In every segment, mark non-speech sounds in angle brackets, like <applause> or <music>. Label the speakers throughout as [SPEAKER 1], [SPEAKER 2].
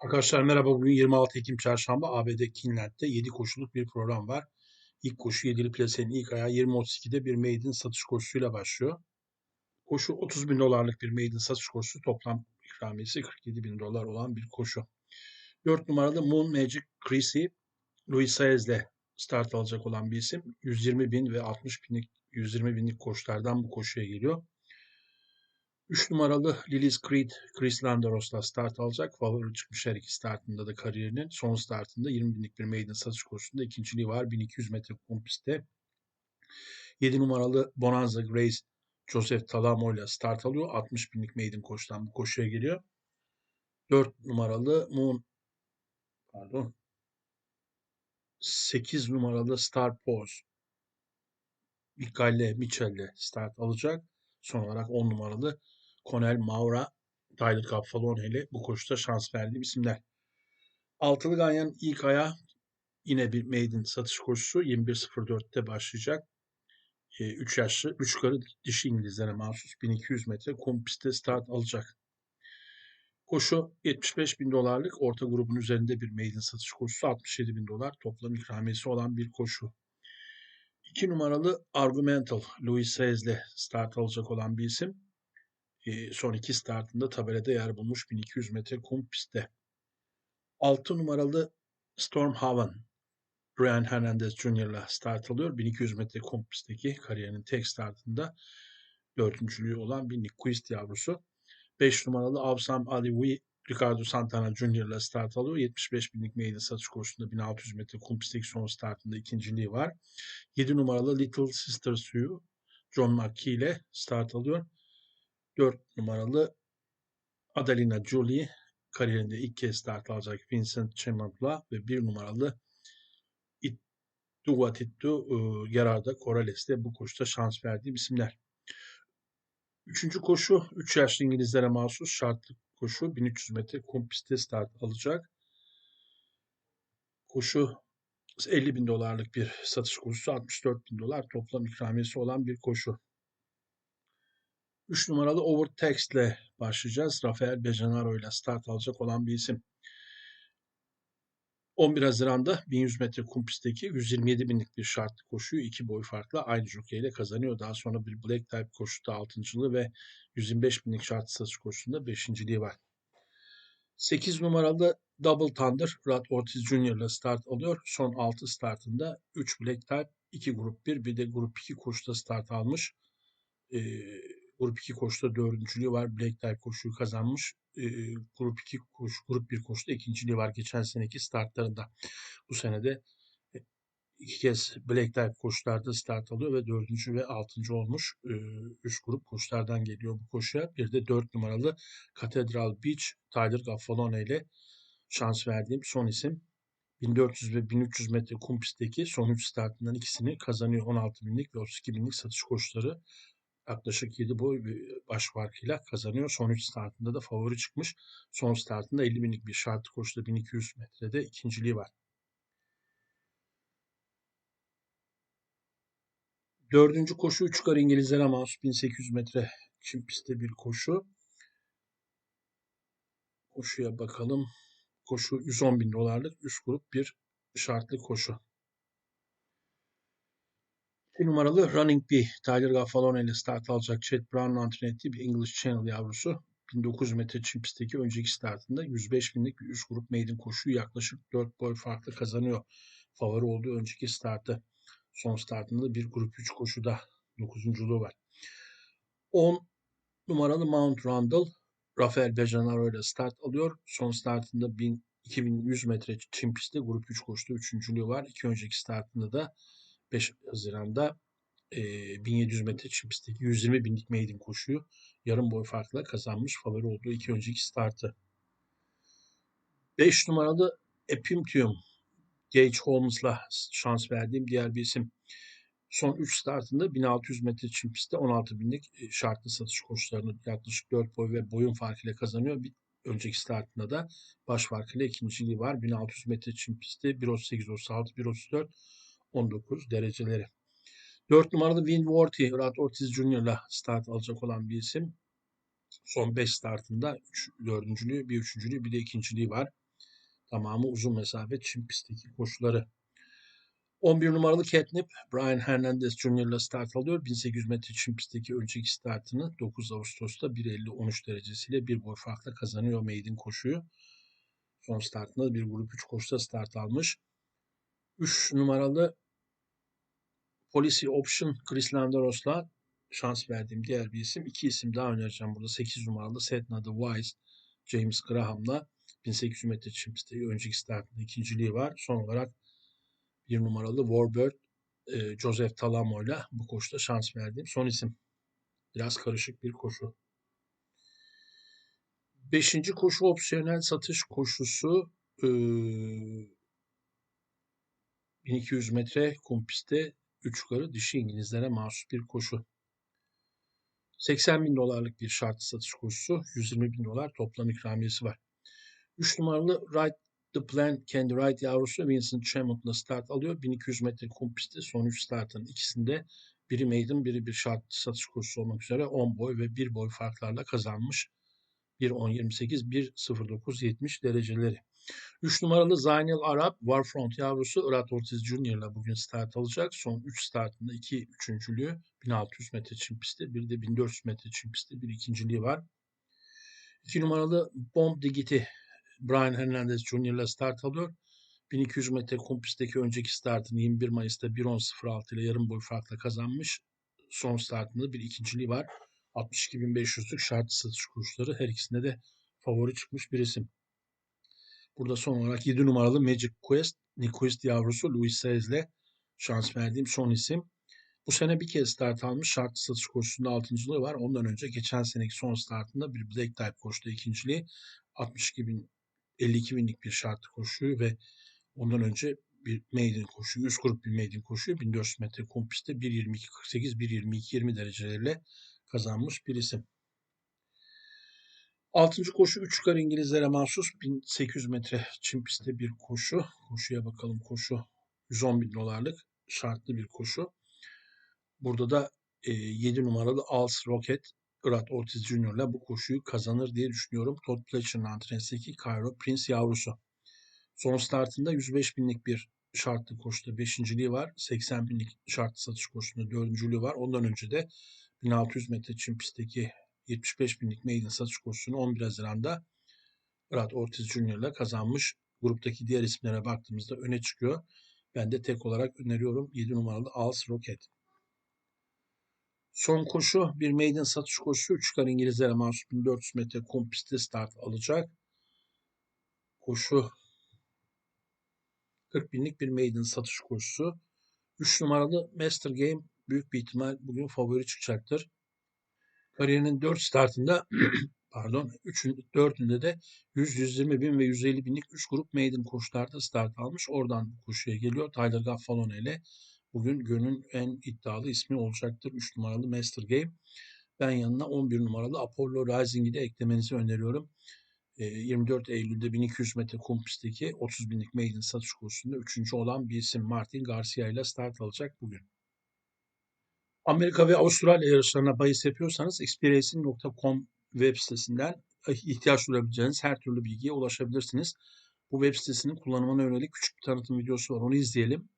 [SPEAKER 1] Arkadaşlar merhaba. Bugün 26 Ekim Çarşamba ABD Kinland'de 7 koşuluk bir program var. İlk koşu 7'li plasenin ilk ayağı 20.32'de bir maiden satış koşusuyla başlıyor. Koşu 30 bin dolarlık bir maiden satış koşusu. Toplam ikramiyesi 47 bin dolar olan bir koşu. 4 numaralı Moon Magic Chrissy Louis Saez'le start alacak olan bir isim. 120 bin ve 60 binlik 120 binlik koşulardan bu koşuya geliyor. 3 numaralı Lilis Creed, Chris Landeros'la start alacak. Favori çıkmış her iki startında da kariyerinin. Son startında 20 binlik bir maiden satış koşusunda ikinciliği var. 1200 metre kum pistte. 7 numaralı Bonanza Grace Joseph Talamo ile start alıyor. 60 binlik maiden koşudan bu koşuya geliyor. 4 numaralı Moon pardon 8 numaralı Star Pose Mikalle Mitchell'le start alacak. Son olarak 10 numaralı Conel Maura, Tyler Gaffalone ile bu koşuda şans verdiğim isimler. Altılı Ganyan ilk aya yine bir maiden satış koşusu 21.04'te başlayacak. 3 e, yaşlı, 3 karı dişi İngilizlere mahsus 1200 metre kum pistte start alacak. Koşu 75 bin dolarlık orta grubun üzerinde bir maiden satış koşusu 67 bin dolar toplam ikramiyesi olan bir koşu. 2 numaralı Argumental Louis Saez'le start alacak olan bir isim son iki startında tabelada yer bulmuş 1200 metre kum pistte. 6 numaralı Storm Haven Ryan Hernandez Jr. start alıyor. 1200 metre kum pistteki kariyerinin tek startında dördüncülüğü olan bir Nick yavrusu. 5 numaralı Avsam Ali Ricardo Santana Jr. start alıyor. 75 binlik maiden satış koşusunda 1600 metre kum pistteki son startında ikinciliği var. 7 numaralı Little Sister Suyu John McKee ile start alıyor. 4 numaralı Adelina Jolie kariyerinde ilk kez start alacak Vincent Chemant'la ve 1 numaralı Duvatittu e, Gerarda Corrales'te bu koşuda şans verdiği isimler. Üçüncü koşu 3 yaşlı İngilizlere mahsus şartlı koşu 1300 metre kum pistte start alacak. Koşu 50 bin dolarlık bir satış koşusu 64 bin dolar toplam ikramiyesi olan bir koşu. 3 numaralı Overtext ile başlayacağız. Rafael Bejanaro ile start alacak olan bir isim. 11 Haziran'da 1100 metre kum pistteki 127 binlik bir şartlı koşuyu iki boy farklı aynı jockey ile kazanıyor. Daha sonra bir Black Type koşuda 6.lığı ve 125 binlik şartlı satış koşusunda 5.liği var. 8 numaralı Double Thunder Rad Ortiz Jr. ile start alıyor. Son 6 startında 3 Black Type, 2 Grup 1 bir de Grup 2 koşuda start almış. Ee, Grup 2 koşuda dördüncülüğü var. Black Type koşuyu kazanmış. E, grup 2 koşu, grup 1 koşuda ikinciliği var geçen seneki startlarında. Bu senede iki kez Black Type koşularda start alıyor ve dördüncü ve altıncı olmuş. E, üç grup koşulardan geliyor bu koşuya. Bir de dört numaralı Cathedral Beach Tyler Gaffalone ile şans verdiğim son isim. 1400 ve 1300 metre kum pistteki son 3 startından ikisini kazanıyor. 16 binlik ve 32 binlik satış koşuları yaklaşık 7 boy bir baş farkıyla kazanıyor. Son 3 startında da favori çıkmış. Son startında 50 binlik bir şartlı koşuda 1200 metrede ikinciliği var. Dördüncü koşu 3 kar İngilizlere mahsus 1800 metre çim pistte bir koşu. Koşuya bakalım. Koşu 110 bin dolarlık 3 grup bir şartlı koşu. 2 numaralı Running Bee, Tyler Gaffalone ile start alacak Chad Brown'un antrenör ettiği bir English Channel yavrusu. 1900 metre çim pistteki önceki startında 105 binlik bir üst grup maiden koşuyu yaklaşık 4 boy farklı kazanıyor. Favori olduğu önceki startı. Son startında bir grup 3 koşuda 9.luğu var. 10 numaralı Mount Randall Rafael Bejanaro ile start alıyor. Son startında 1000, 2100 metre çim pistte grup 3 koşuda 3.lüğü var. İki önceki startında da 5 Haziran'da e, 1700 metre çim pistteki 120 binlik maiden koşuyu yarım boy farkla kazanmış favori olduğu iki önceki startı. 5 numaralı Epimtium Gage Holmes'la şans verdiğim diğer bir isim. Son 3 startında 1600 metre çim pistte 16 binlik şartlı satış koşularını yaklaşık 4 boy ve boyun farkıyla kazanıyor. Bir önceki startında da baş farkıyla ikinciliği var. 1600 metre çim pistte 1.38, 36, 1.34 19 dereceleri. 4 numaralı Win Worthy, Rad Ortiz Jr. ile start alacak olan bir isim. Son 5 startında 3 dördüncülüğü, bir üçüncülüğü, bir de ikinciliği var. Tamamı uzun mesafe çim pistteki koşuları. 11 numaralı Catnip, Brian Hernandez Jr. ile start alıyor. 1800 metre çim pistteki önceki startını 9 Ağustos'ta 1.50-13 derecesiyle bir boy farkla kazanıyor maiden koşuyu. Son startında bir grup 3 koşuda start almış. 3 numaralı Policy Option Chris Landeros'la şans verdiğim diğer bir isim. İki isim daha önereceğim burada. 8 numaralı Setna The Wise, James Graham'la 1800 metre çim pistte önceki startında ikinciliği var. Son olarak bir numaralı Warbird e, Joseph Talamo ile bu koşuda şans verdiğim son isim. Biraz karışık bir koşu. Beşinci koşu opsiyonel satış koşusu e, 1200 metre kum pistte 3 yukarı dişi İngilizlere mahsus bir koşu. 80 bin dolarlık bir şartlı satış koşusu, 120 bin dolar toplam ikramiyesi var. 3 numaralı Right The Plan Candy Right yavrusu Vincent Chamot'la start alıyor. 1200 metre kum pisti son 3 startın ikisinde biri maiden biri bir şartlı satış koşusu olmak üzere 10 boy ve 1 boy farklarla kazanmış. 1.10.28, 1.09.70 dereceleri. 3 numaralı Zaynel Arap Warfront yavrusu Irat Ortiz Jr. ile bugün start alacak. Son 3 startında 2 üçüncülüğü 1600 metre çim pisti, bir de 1400 metre çim pisti bir ikinciliği var. 2 numaralı Bomb Digiti Brian Hernandez Jr. ile start alıyor. 1200 metre kum pistteki önceki startını 21 Mayıs'ta 1.10.06 ile yarım boy farkla kazanmış. Son startında bir ikinciliği var. 62.500'lük şartlı satış kursları her ikisinde de favori çıkmış bir isim. Burada son olarak 7 numaralı Magic Quest, Nyquist yavrusu Louis Saez ile şans verdiğim son isim. Bu sene bir kez start almış. Şartlı satış koşusunda altıncılığı var. Ondan önce geçen seneki son startında bir Black Type koşuda ikinciliği 62 bin 52 binlik bir şartlı koşuyu ve ondan önce bir maiden koşuyu, üst grup bir maiden koşuyu 1400 metre kum pistte 1.22.48, 1.22.20 derecelerle kazanmış bir isim. Altıncı koşu 3 yukarı İngilizlere mahsus 1800 metre çim pistte bir koşu. Koşuya bakalım koşu 110 bin dolarlık şartlı bir koşu. Burada da e, 7 numaralı Als Rocket Irat Ortiz Jr. ile bu koşuyu kazanır diye düşünüyorum. Todd Pletcher'ın antrenesindeki Cairo Prince yavrusu. Son startında 105 binlik bir şartlı koşuda beşinciliği var. 80 binlik şartlı satış koşusunda dördüncülüğü var. Ondan önce de 1600 metre çim pistteki 75 binlik maiden satış koşusunu 11 Haziran'da Irat Ortiz Jr. ile kazanmış. Gruptaki diğer isimlere baktığımızda öne çıkıyor. Ben de tek olarak öneriyorum 7 numaralı Als Rocket. Son koşu bir maiden satış koşusu. 3 çıkar İngilizlere mahsus 1400 metre kum pistte start alacak. Koşu 40 binlik bir maiden satış koşusu. 3 numaralı Master Game büyük bir ihtimal bugün favori çıkacaktır. Kariyerinin 4 startında <clears throat> pardon 3'ün 4'ünde de 100, 120 bin ve 150 binlik 3 grup maiden koşularda start almış. Oradan koşuya geliyor. Tyler Gaffalone ile bugün günün en iddialı ismi olacaktır. 3 numaralı Master Game. Ben yanına 11 numaralı Apollo Rising'i de eklemenizi öneriyorum. 24 Eylül'de 1200 metre kum pistteki 30 binlik maiden satış kursunda 3. olan bir isim Martin Garcia ile start alacak bugün. Amerika ve Avustralya yarışlarına bahis yapıyorsanız xpracing.com web sitesinden ihtiyaç duyabileceğiniz her türlü bilgiye ulaşabilirsiniz. Bu web sitesinin kullanımına yönelik küçük bir tanıtım videosu var. Onu izleyelim.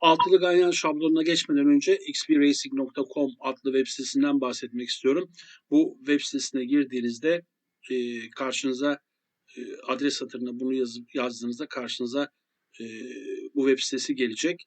[SPEAKER 1] Altılı ganyan şablonuna geçmeden önce xpracing.com adlı web sitesinden bahsetmek istiyorum. Bu web sitesine girdiğinizde e, karşınıza e, adres satırına bunu yazıp yazdığınızda karşınıza e, bu web sitesi gelecek.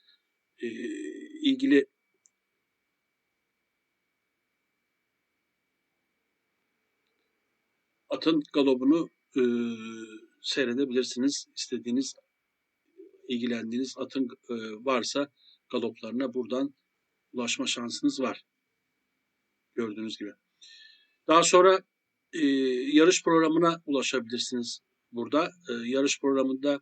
[SPEAKER 1] e, ilgili atın galobunu e, seyredebilirsiniz. İstediğiniz, ilgilendiğiniz atın e, varsa galoplarına buradan ulaşma şansınız var. Gördüğünüz gibi. Daha sonra e, yarış programına ulaşabilirsiniz burada. E, yarış programında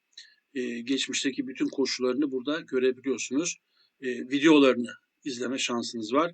[SPEAKER 1] e, geçmişteki bütün koşularını burada görebiliyorsunuz. E, videolarını izleme şansınız var.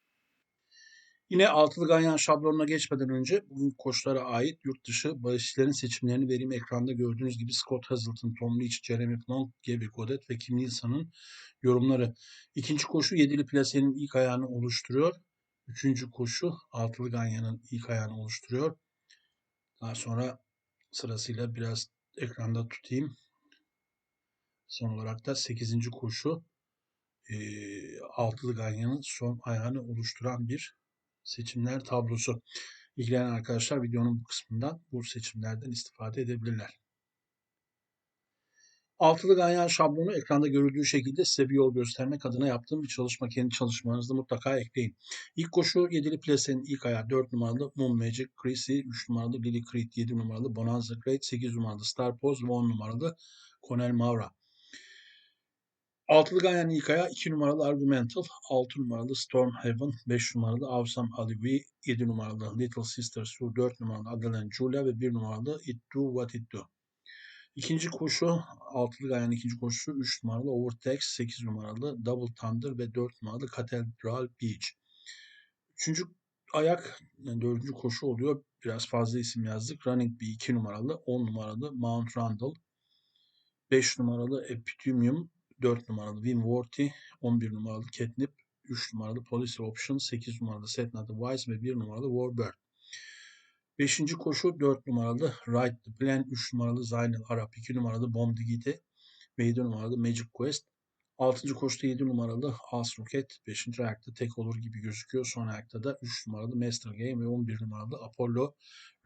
[SPEAKER 1] Yine altılı ganyan şablonuna geçmeden önce bugün koçlara ait yurt dışı bahisçilerin seçimlerini vereyim. Ekranda gördüğünüz gibi Scott Hazelton, Tom Leach, Jeremy Plonk, Gabby Godet ve Kim Nielsen'ın yorumları. İkinci koşu yedili plasenin ilk ayağını oluşturuyor. Üçüncü koşu altılı ganyanın ilk ayağını oluşturuyor. Daha sonra sırasıyla biraz ekranda tutayım. Son olarak da 8. koşu altılı ganyanın son ayağını oluşturan bir seçimler tablosu. İlgilenen arkadaşlar videonun bu kısmından bu seçimlerden istifade edebilirler. Altılı ganyan şablonu ekranda görüldüğü şekilde size bir yol göstermek adına yaptığım bir çalışma. Kendi çalışmanızda mutlaka ekleyin. İlk koşu 7'li plasenin ilk ayağı 4 numaralı Moon Magic Chrissy, 3 numaralı Lily Creed, 7 numaralı Bonanza Great, 8 numaralı Star Pose ve 10 numaralı Conel Maura. Altılı Ganyan ilk ayağı 2 numaralı Argumental, 6 numaralı Storm Heaven, 5 numaralı Awesome Alibi, 7 numaralı Little Sister Sue, 4 numaralı Adeline Julia ve 1 numaralı It Do What It Do. İkinci koşu, altılı gayanın ikinci koşusu 3 numaralı Overtax, 8 numaralı Double Thunder ve 4 numaralı Cathedral Beach. Üçüncü ayak, yani dördüncü koşu oluyor. Biraz fazla isim yazdık. Running Bee 2 numaralı, 10 numaralı Mount Randall, 5 numaralı Epithumium, 4 numaralı Winworthy, 11 numaralı Catnip, 3 numaralı Policy Option, 8 numaralı Set Not Wise ve 1 numaralı Warbird. Beşinci koşu 4 numaralı Right the Plan, 3 numaralı Zaynel Arap, 2 numaralı Bomb Digite ve 7 numaralı Magic Quest. Altıncı koşuda 7 numaralı As Rocket, 5. ayakta tek olur gibi gözüküyor. Son ayakta da 3 numaralı Master Game ve 11 numaralı Apollo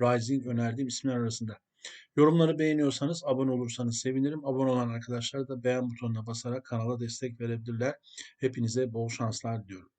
[SPEAKER 1] Rising önerdiğim isimler arasında. Yorumları beğeniyorsanız, abone olursanız sevinirim. Abone olan arkadaşlar da beğen butonuna basarak kanala destek verebilirler. Hepinize bol şanslar diliyorum.